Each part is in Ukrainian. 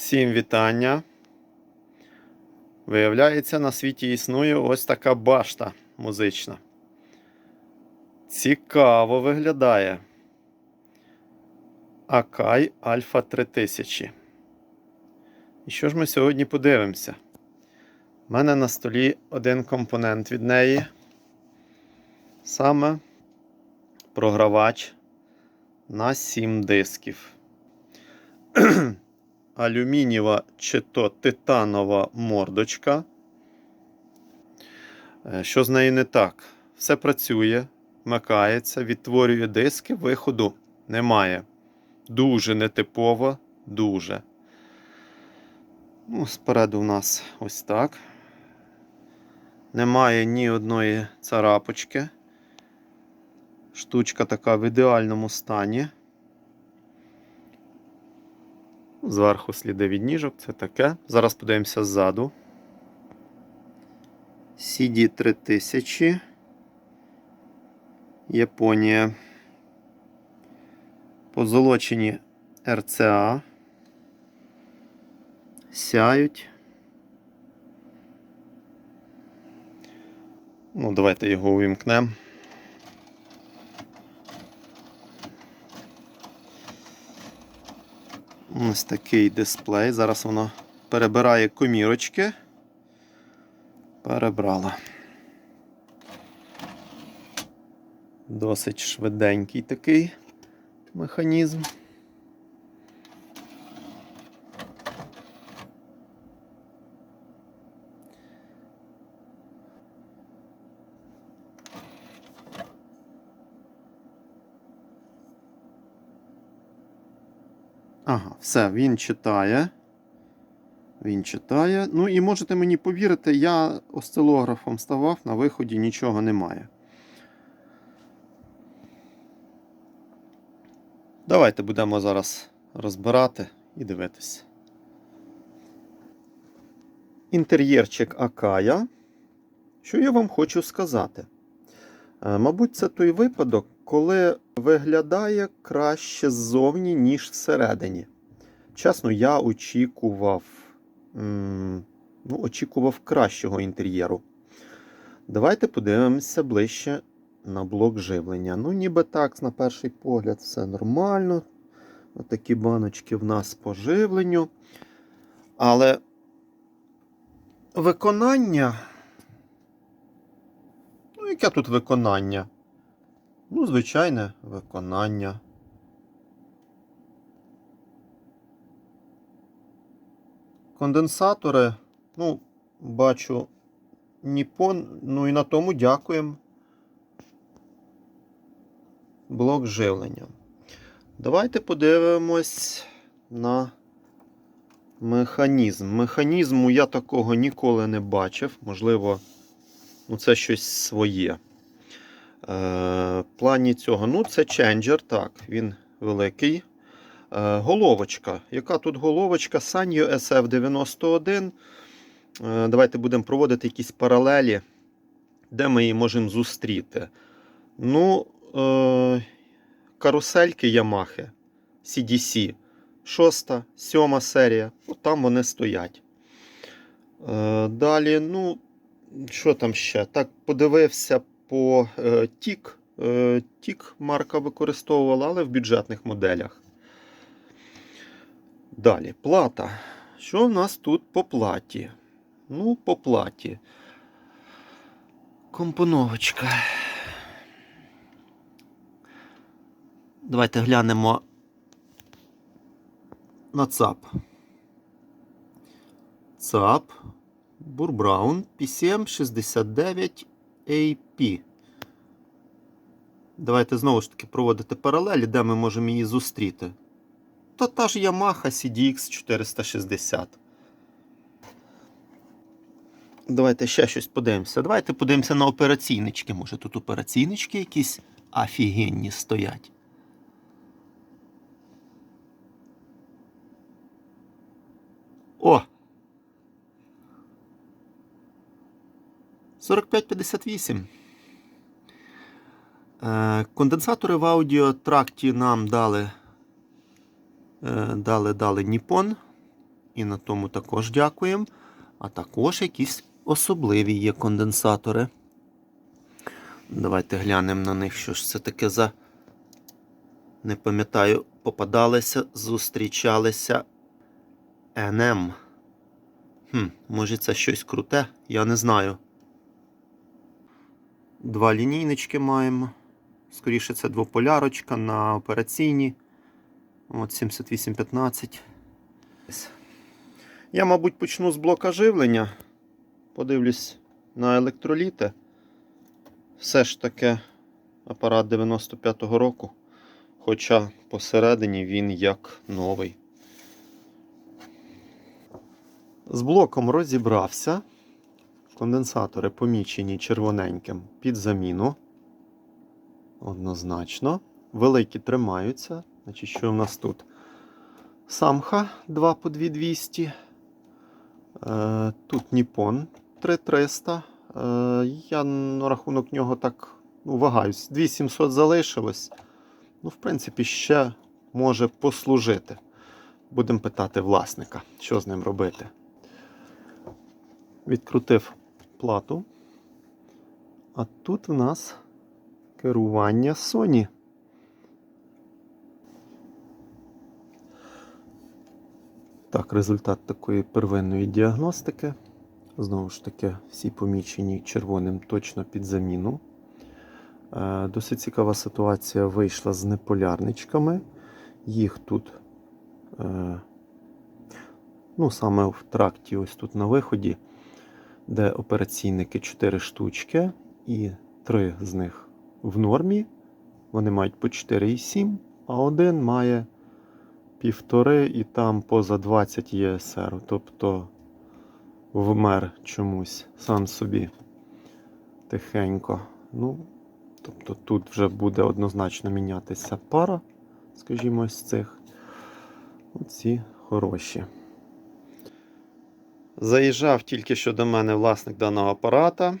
Всім вітання. Виявляється, на світі існує ось така башта музична. Цікаво виглядає. Акай Альфа 3000. І що ж ми сьогодні подивимося? У мене на столі один компонент від неї. Саме програвач на 7 дисків. алюмінієва чи то титанова мордочка. Е, Що з нею не так? Все працює, вмикається, відтворює диски, виходу немає. Дуже нетипово, дуже. Ну, Спереду у нас ось так. Немає ні одної царапочки. Штучка така в ідеальному стані. Зверху сліди від ніжок, це таке. Зараз подивимося ззаду. CD 3000. Японія. Позолочені РЦА. Сяють. Ну, давайте його увімкнемо. Ось такий дисплей. Зараз воно перебирає комірочки. Перебрала. Досить швиденький такий механізм. Ага, все, він читає. Він читає. Ну і можете мені повірити, я осцилографом ставав, на виході нічого немає. Давайте будемо зараз розбирати і дивитися. Інтер'єрчик Акая. Що я вам хочу сказати? Е, Мабуть, це той випадок, коли виглядає краще ззовні, ніж всередині. Чесно, я очікував, ну, очікував кращого інтер'єру. Давайте подивимося ближче на блок живлення. Ну, ніби так, на перший погляд, все нормально. Отакі баночки в нас по живленню. Але виконання. Ну, яке тут виконання? Ну, звичайне виконання. Конденсатори, ну, бачу, Ніпон, ну і на тому дякуємо. Блок живлення. Давайте подивимось на механізм. Механізму я такого ніколи не бачив. Можливо, ну, це щось своє. Е, в плані цього, ну, це ченджер, так, він великий. Е, головочка. Яка тут головочка? Sanyo SF91. Е, давайте будемо проводити якісь паралелі, де ми її можемо зустріти. Ну, е, карусельки Ямахи CDC. Шоста, сьома серія. От там вони стоять. Далі, ну, що там ще? Так, подивився по Тік. Тік марка використовувала, але в бюджетних моделях. Далі, плата. Що в нас тут по платі? Ну, по платі. Компоновочка. Давайте глянемо на ЦАП. ЦАП Бурбраун PCM 69 AP. Давайте знову ж таки проводити паралелі, де ми можемо її зустріти. То та ж Yamaha CDX 460. Давайте ще щось подивимося. Давайте подивимося на операційнички. Може тут операційнички якісь офігенні стоять. О! 4558. Е, Конденсатори в аудіотракті нам дали. Е, Дали, дали Nippon. І на тому також дякуємо. А також якісь особливі є конденсатори. Давайте глянемо на них, що ж це таке за. Не пам'ятаю, попадалися, зустрічалися НМ. Хм, може це щось круте? Я не знаю. Два лінійнички маємо. Скоріше, це двополярочка на операційні. От 7815. Я, мабуть, почну з блока живлення. Подивлюсь на електроліти. Все ж таки апарат 95-го року. Хоча посередині він як новий. З блоком розібрався. Конденсатори помічені червоненьким під заміну. Однозначно. Великі тримаються. Значить, що в нас тут? Самха 2 по 2200. Е, тут Ніпон 3300. Е, я на рахунок нього так ну, вагаюсь. 2700 залишилось. Ну, в принципі, ще може послужити. Будемо питати власника, що з ним робити. Відкрутив плату. А тут в нас керування Sony. Так, результат такої первинної діагностики. Знову ж таки, всі помічені червоним точно під заміну. Е, Досить цікава ситуація вийшла з неполярничками. Їх тут, е, ну, саме в тракті, ось тут на виході, де операційники 4 штучки, і 3 з них в нормі. Вони мають по 4,7, а один має півтори і там поза 20 ЄСР. Тобто вмер чомусь сам собі тихенько. Ну, тобто тут вже буде однозначно мінятися пара, скажімо, з цих. Оці хороші. Заїжджав тільки що до мене власник даного апарата.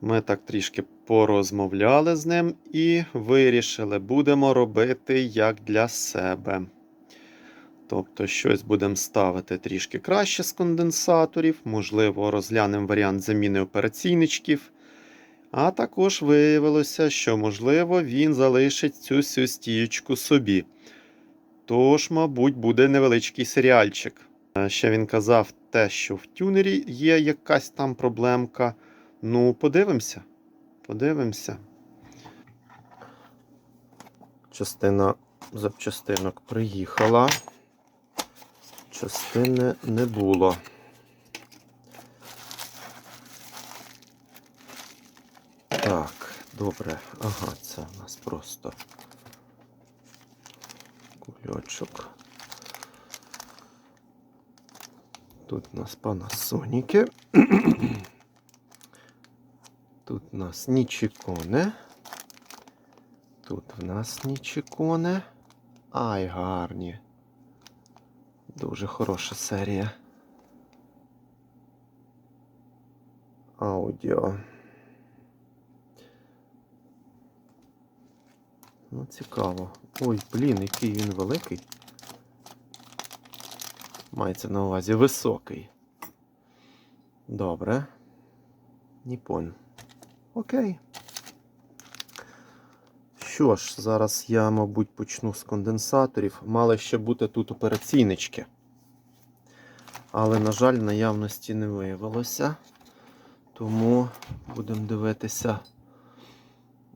Ми так трішки порозмовляли з ним і вирішили, будемо робити як для себе. Тобто, щось будемо ставити трішки краще з конденсаторів, можливо, розглянемо варіант заміни операційничків. А також виявилося, що, можливо, він залишить цю всю стіючку собі. Тож, мабуть, буде невеличкий серіальчик. Е, Ще він казав те, що в тюнері є якась там проблемка. Ну, подивимося. Подивимося. Частина запчастинок приїхала. Частини не було. Так, добре. Ага, це у нас просто кульочок. Тут у нас панасоніки. Тут у нас нічіконе. Тут в нас нічіконе. Ай, гарні. Дуже хороша серія. Аудіо. Ну, цікаво. Ой, блін, який він великий. Мається на увазі високий. Добре. Ніпон. Окей. Що ж, зараз я, мабуть, почну з конденсаторів. Мали ще бути тут операційнички. Але, на жаль, наявності не виявилося. Тому будемо дивитися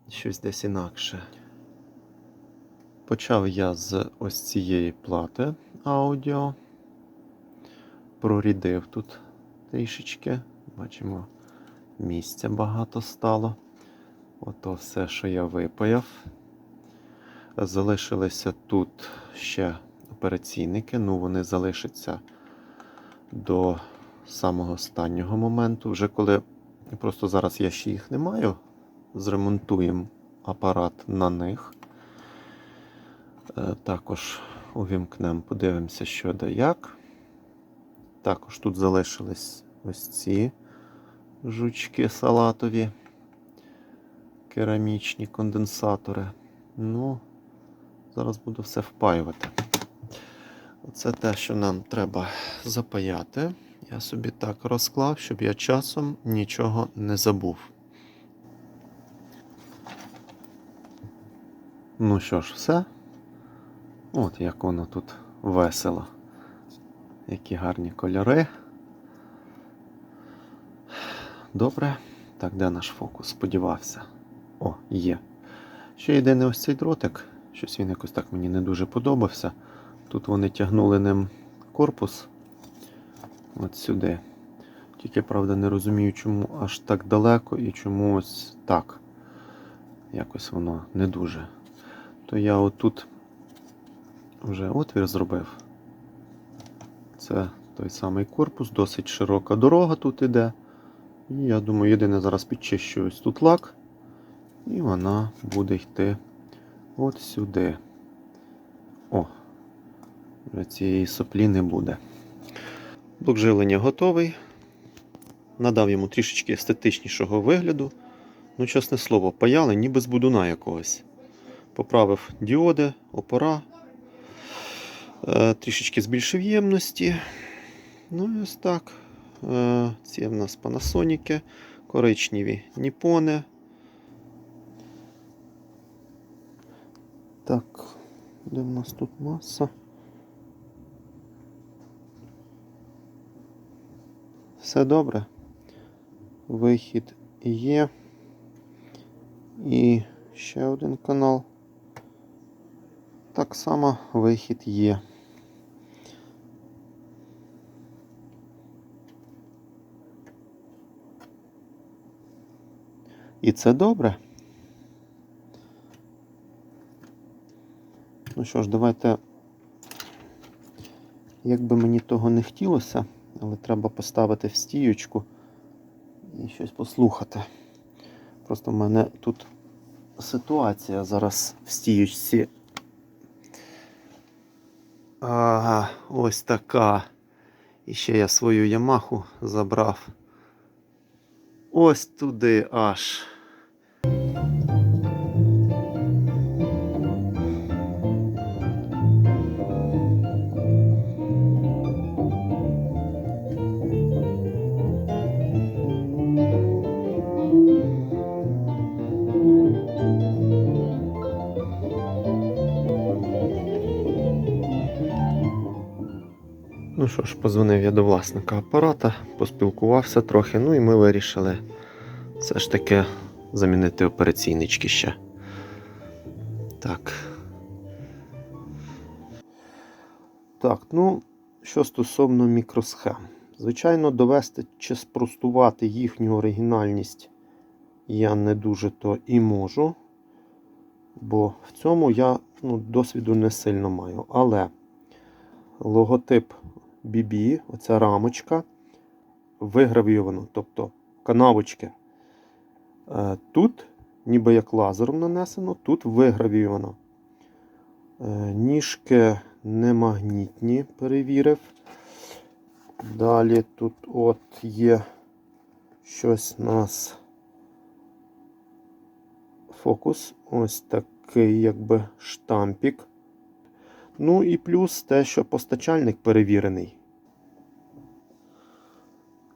щось десь інакше. Почав я з ось цієї плати аудіо. Прорідив тут трішечки. Бачимо, місця багато стало. Ото все, що я випаяв. Залишилися тут ще операційники. Ну, вони залишаться до самого останнього моменту. Вже коли просто зараз я ще їх не маю, зремонтуємо апарат на них. Е, Також увімкнемо, подивимося, що да як. Також тут залишились ось ці жучки салатові, керамічні конденсатори. Ну, зараз буду все впаювати. Оце те, що нам треба запаяти. Я собі так розклав, щоб я часом нічого не забув. Ну що ж, все. От як воно тут весело. Які гарні кольори. Добре. Так, де наш фокус? Сподівався. О, є. Ще єдиний ось цей дротик. Щось він якось так мені не дуже подобався. Тут вони тягнули ним корпус от сюди. Тільки, правда, не розумію, чому аж так далеко і чому ось так. Якось воно не дуже. То я отут вже отвір зробив. Це той самий корпус, досить широка дорога тут іде. І я думаю, єдине зараз підчищу ось тут лак. І вона буде йти от сюди. О, вже цієї соплі не буде. Блок живлення готовий. Надав йому трішечки естетичнішого вигляду. Ну, чесне слово, паяли ніби з будуна якогось. Поправив діоди, опора, е, трішечки збільшив ємності. Ну ось так. Е, Ці в нас Panasonic, коричневі ніпони. Так, де в нас тут маса? Все добре. Вихід є. І ще один канал. Так само вихід є. І це добре. Ну що ж, давайте, як би мені того не хотілося, але треба поставити в стіючку і щось послухати. Просто в мене тут ситуація зараз в стіючці. Ага, ось така. І ще я свою Ямаху забрав. Ось туди аж. Ну що ж, позвонив я до власника апарата, поспілкувався трохи, ну і ми вирішили все ж таки замінити операційнички ще. Так. Так, ну, що стосовно мікросхем. Звичайно, довести чи спростувати їхню оригінальність я не дуже то і можу, бо в цьому я ну, досвіду не сильно маю. Але логотип BB, оця рамочка, вигравіювано, тобто канавочки. Е, Тут, ніби як лазером нанесено, тут вигравіювано. Е, Ніжки немагнітні, перевірив. Далі тут от є щось у нас фокус. Ось такий якби штампік. Ну і плюс те, що постачальник перевірений.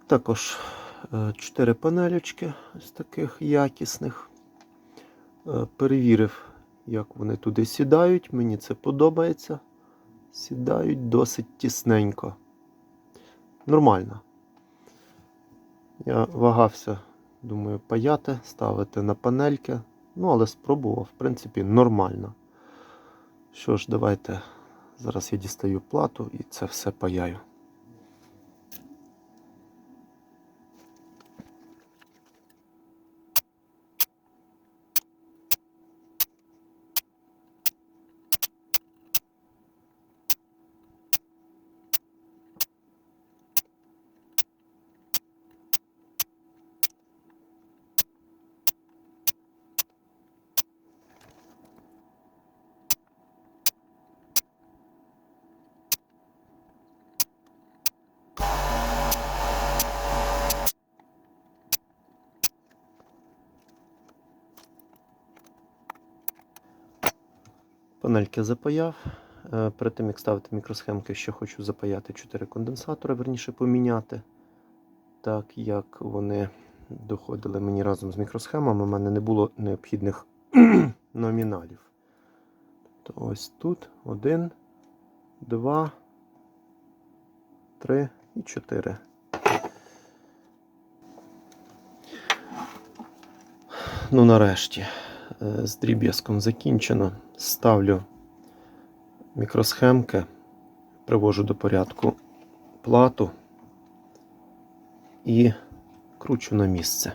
Також 4 панелечки ось таких якісних. Е, Перевірив, як вони туди сідають. Мені це подобається. Сідають досить тісненько. Нормально. Я вагався, думаю, паяти, ставити на панельки. Ну, але спробував, в принципі, нормально. Що ж, давайте. Зараз я дістаю плату і це все паяю. Панельки запаяв. Е, Перед тим, як ставити мікросхемки, ще хочу запаяти 4 конденсатори, верніше поміняти. Так як вони доходили мені разом з мікросхемами, у мене не було необхідних номіналів. То ось тут один, два, три і чотири. Ну, нарешті, з дріб'язком закінчено. Ставлю мікросхемки, привожу до порядку плату і кручу на місце.